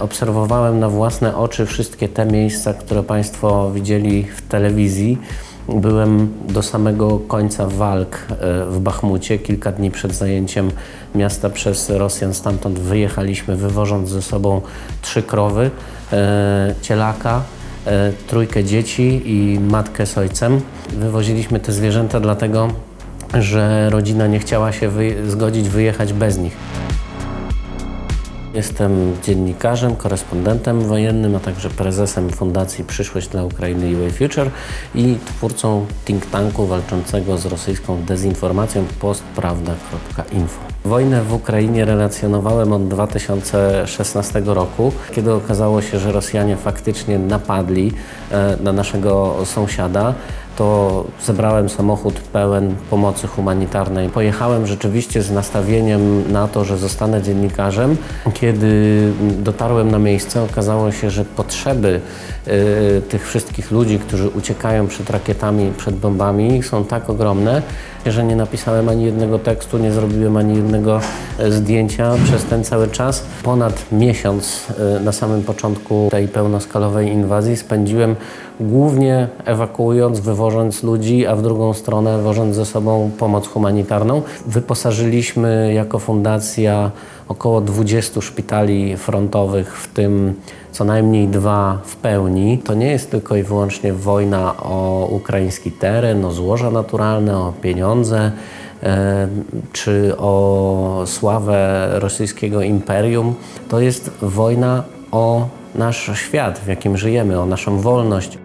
Obserwowałem na własne oczy wszystkie te miejsca, które Państwo widzieli w telewizji. Byłem do samego końca walk e, w Bachmucie. Kilka dni przed zajęciem miasta przez Rosjan stamtąd wyjechaliśmy, wywożąc ze sobą trzy krowy, e, cielaka, e, trójkę dzieci i matkę z ojcem. Wywoziliśmy te zwierzęta dlatego, że rodzina nie chciała się wy- zgodzić wyjechać bez nich. Jestem dziennikarzem, korespondentem wojennym, a także prezesem Fundacji Przyszłość dla Ukrainy UA Future i twórcą think tanku walczącego z rosyjską dezinformacją postprawda.info. Wojnę w Ukrainie relacjonowałem od 2016 roku, kiedy okazało się, że Rosjanie faktycznie napadli e, na naszego sąsiada to zebrałem samochód pełen pomocy humanitarnej. Pojechałem rzeczywiście z nastawieniem na to, że zostanę dziennikarzem. Kiedy dotarłem na miejsce, okazało się, że potrzeby y, tych wszystkich ludzi, którzy uciekają przed rakietami, przed bombami, są tak ogromne, że nie napisałem ani jednego tekstu, nie zrobiłem ani jednego e, zdjęcia przez ten cały czas. Ponad miesiąc e, na samym początku tej pełnoskalowej inwazji spędziłem głównie ewakuując, wywożąc ludzi, a w drugą stronę wożąc ze sobą pomoc humanitarną. Wyposażyliśmy jako fundacja około 20 szpitali frontowych, w tym co najmniej dwa w pełni. To nie jest tylko i wyłącznie wojna o ukraiński teren, o złoża naturalne, o pieniądze e, czy o sławę rosyjskiego imperium. To jest wojna o nasz świat, w jakim żyjemy, o naszą wolność.